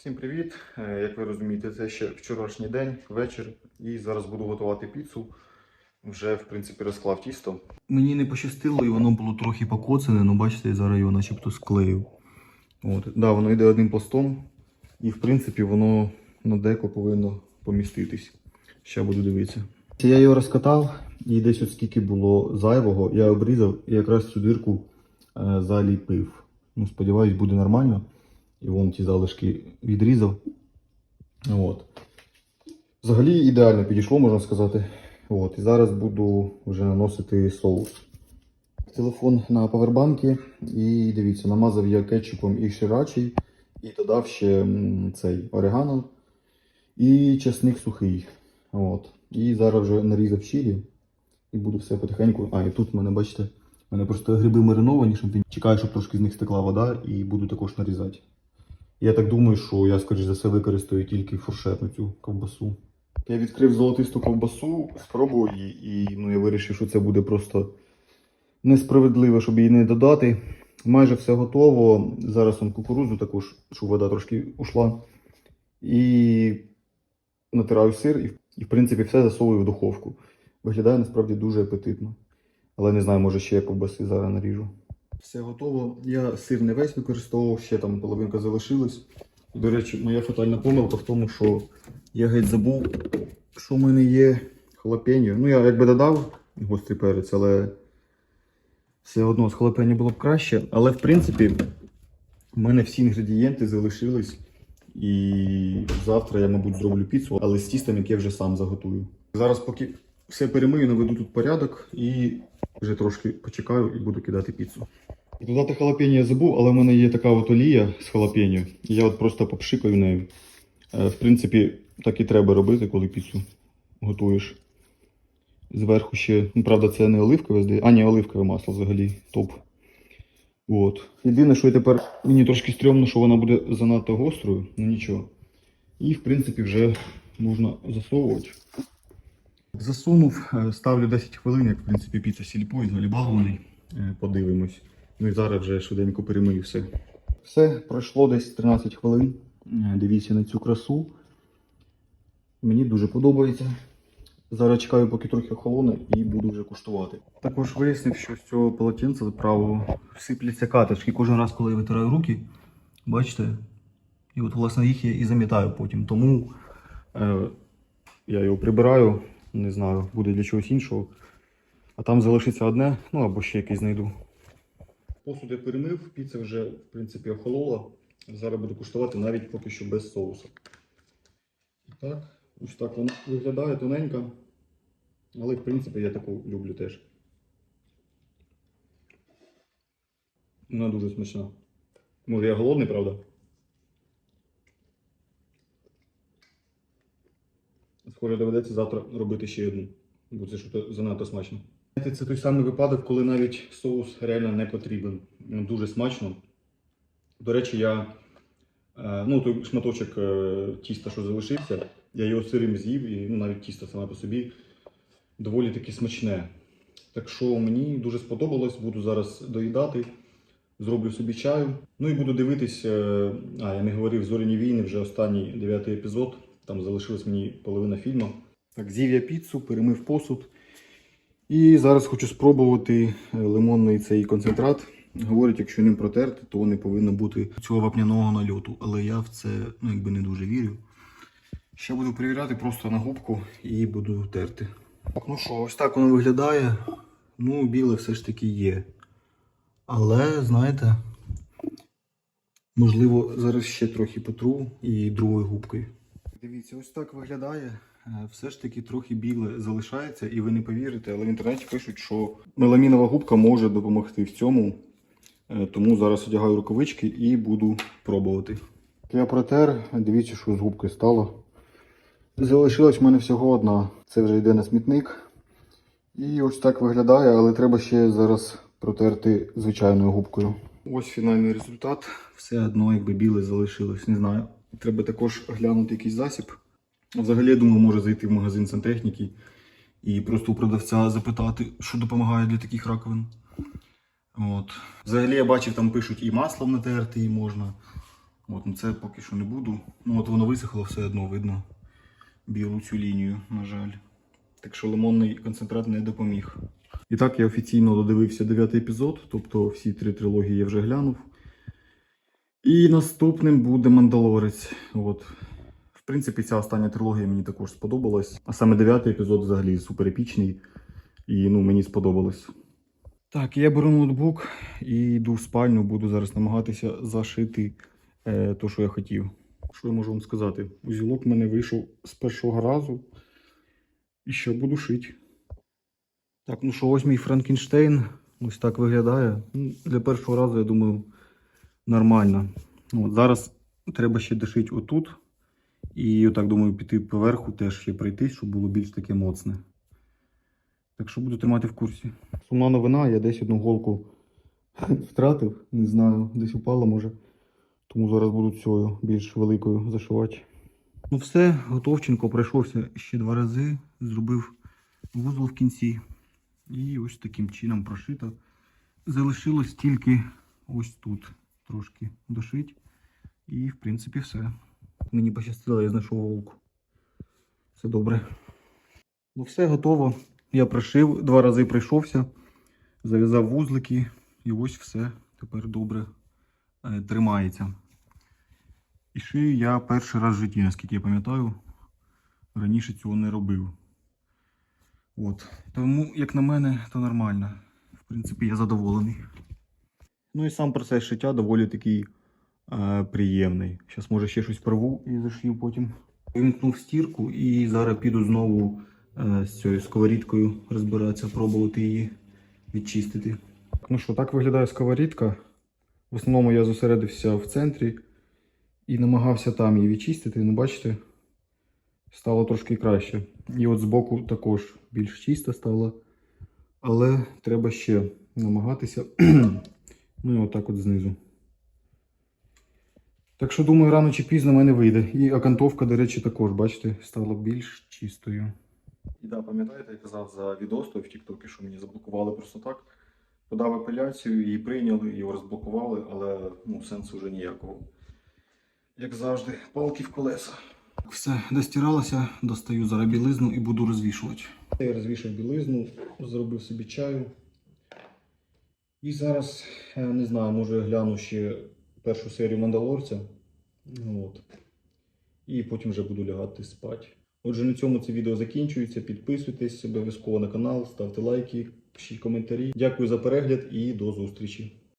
Всім привіт! Е, Як ви розумієте, це ще вчорашній день, вечір, і зараз буду готувати піцу. Вже, в принципі, розклав тісто. Мені не пощастило, і воно було трохи покоцане, але бачите, я зараз його начебто склеїв. От. Да, воно йде одним пластом, і в принципі воно на деко повинно поміститись. Ще буду дивитися. Я його розкатав, і десь от скільки було зайвого, я обрізав і якраз цю дирку е, заліпив. Ну, сподіваюсь, буде нормально. І вон ті залишки відрізав. От. Взагалі ідеально підійшло, можна сказати. От. І зараз буду вже наносити соус. Телефон на павербанки і дивіться, намазав я кетчупом і ширачий, і додав ще цей орегано і чесник сухий. От. І зараз вже нарізав чилі і буду все потихеньку. А, і тут в мене, бачите, в мене просто гриби мариновані, щоб він чекає, щоб трошки з них стекла вода, і буду також нарізати. Я так думаю, що я, скоріш за все, використаю тільки фуршетну цю ковбасу. Я відкрив золотисту ковбасу, спробував її, і ну, я вирішив, що це буде просто несправедливо, щоб її не додати. Майже все готово. Зараз он кукурудзу також, щоб вода трошки ушла. І натираю сир і в принципі, все засовую в духовку. Виглядає насправді дуже апетитно. Але не знаю, може ще я ковбаси зараз наріжу. Все готово. Я сир не весь використовував, ще там половинка залишилась. До речі, моя фатальна помилка в тому, що я геть забув, що в мене є халапеньо. Ну, я якби додав гострий перець, але все одно з халапеньо було б краще. Але в принципі, в мене всі інгредієнти залишились. І завтра я, мабуть, зроблю піцу, але з тістом, яке вже сам заготую. Зараз, поки все перемию, наведу тут порядок і вже трошки почекаю і буду кидати піцу. Додати халапеньо я забув, але в мене є така от олія з халапеньо. Я от просто попшикаю нею. Е, В принципі, так і треба робити, коли піцу готуєш. Зверху ще, ну правда, це не оливкове. А, ні, оливкове масло взагалі топ. От. Єдине, що я тепер мені трошки стрьомно, що вона буде занадто гострою, ну нічого. І в принципі вже можна засовувати. Засунув, е, ставлю 10 хвилин, як в принципі піца сільпо із галібалований. Е, Подивимось. Ну і зараз вже швиденько перемию все. Все, пройшло десь 13 хвилин. Е, Дивіться на цю красу. Мені дуже подобається. Зараз чекаю, поки трохи охолоне, і буду вже куштувати. Також вияснив, що з цього полотенця правого сипляться катишки. Кожен раз, коли я витираю руки, бачите? І от, власне, їх я і замітаю потім. Тому е, я його прибираю, не знаю, буде для чогось іншого. А там залишиться одне, ну або ще якийсь знайду. Посуд я перемив, піца вже, в принципі, охолола. Зараз буду куштувати навіть поки що без соусу. Так, ось так вона виглядає тоненька. Але, в принципі, я таку люблю теж. Вона дуже смачна. Може, я голодний, правда? Схоже, доведеться завтра робити ще одну, бо це щось занадто смачно. Знаєте, Це той самий випадок, коли навіть соус реально не потрібен. Ну, Дуже смачно. До речі, я е, ну, той шматочок е, тіста, що залишився, я його сирим з'їв, і ну, навіть тісто саме по собі доволі таки смачне. Так що мені дуже сподобалось, буду зараз доїдати, зроблю собі чаю. Ну і буду дивитись, е, а я не говорив зоряні війни, вже останній дев'ятий епізод. Там залишилась мені половина фільму. Так, з'їв я піцу, перемив посуд. І зараз хочу спробувати е, лимонний цей концентрат. Говорять, якщо ним протерти, то не повинно бути цього вапняного нальоту. Але я в це ну, якби не дуже вірю. Ще буду перевіряти просто на губку і буду терти. Так, ну що, ось так воно виглядає. Ну, біле все ж таки є. Але, знаєте, можливо, зараз ще трохи потру і другою губкою. Дивіться, ось так виглядає. Е, Все ж таки трохи біле залишається, і ви не повірите, але в інтернеті пишуть, що меламінова губка може допомогти в цьому. Е, Тому зараз одягаю рукавички і буду пробувати. Я протер, дивіться, що з губкою стало. Залишилась в мене всього одна. Це вже йде на смітник. І ось так виглядає, але треба ще зараз протерти звичайною губкою. Ось фінальний результат. Все одно, якби біле залишилось, не знаю. Треба також глянути якийсь засіб. Взагалі, я думаю, може зайти в магазин сантехніки і просто у продавця запитати, що допомагає для таких раковин. От. Взагалі я бачив, там пишуть і маслом натерти її можна. От, ну це поки що не буду. Ну от воно висохло все одно, видно білу цю лінію, на жаль. Так що лимонний концентрат не допоміг. І так я офіційно додивився дев'ятий епізод, тобто всі три трилогії я вже глянув. І наступним буде Мандалорець. От. В принципі, ця остання трилогія мені також сподобалась. А саме дев'ятий епізод взагалі супер епічний. І ну, мені сподобалось. Так, я беру ноутбук і йду в спальню, буду зараз намагатися зашити е, то, що я хотів. Що я можу вам сказати? Узілок в мене вийшов з першого разу. І що буду шити. Так, ну що, ось мій Франкенштейн. Ось так виглядає. Ну, для першого разу, я думаю, нормально. Ну, От зараз треба ще дошити отут. І отак, думаю, піти поверху теж ще пройтись, щоб було більш таке моцне. Так що буду тримати в курсі. Сумна новина, я десь одну голку втратив, не знаю, десь упала може. Тому зараз буду цією більш великою зашивати. Ну все, готовченко пройшовся ще два рази, зробив вузол в кінці. І ось таким чином прошито. Залишилось тільки ось тут трошки дошить. І в принципі все. Мені пощастило, я знайшов голку. Все добре. Ну все готово. Я пришив, два рази прийшовся, зав'язав вузлики, і ось все тепер добре е, тримається. І шию я перший раз в житті, наскільки я пам'ятаю, раніше цього не робив. От. Тому, як на мене, то нормально. В принципі, я задоволений. Ну і сам процес шиття доволі такий е, приємний. Зараз може ще щось порву і зашию потім. Вимкнув стірку і зараз піду знову е, з цією сковорідкою розбиратися, пробувати її відчистити. Ну що, так виглядає сковорідка. В основному я зосередився в центрі і намагався там її відчистити. Ну, бачите, стало трошки краще. І от збоку також більш чисто стало. Але треба ще намагатися. Ну і отак от знизу. Так що, думаю, рано чи пізно в мене вийде. І окантовка, до речі, також, бачите, стала більш чистою. І да, пам'ятаєте, я казав за відос той в Тіктокі, що мені заблокували просто так. Подав апеляцію, її прийняли, його розблокували, але ну, сенсу вже ніякого. Як завжди, палки в колеса. Все, достиралося, достаю зараз білизну і буду розвішувати. Я розвішав білизну, зробив собі чаю. І зараз, е, не знаю, може я гляну ще першу серію Мандалорця. От. І потім вже буду лягати спати. Отже, на цьому це відео закінчується. Підписуйтесь обов'язково на канал, ставте лайки, пишіть коментарі. Дякую за перегляд і до зустрічі.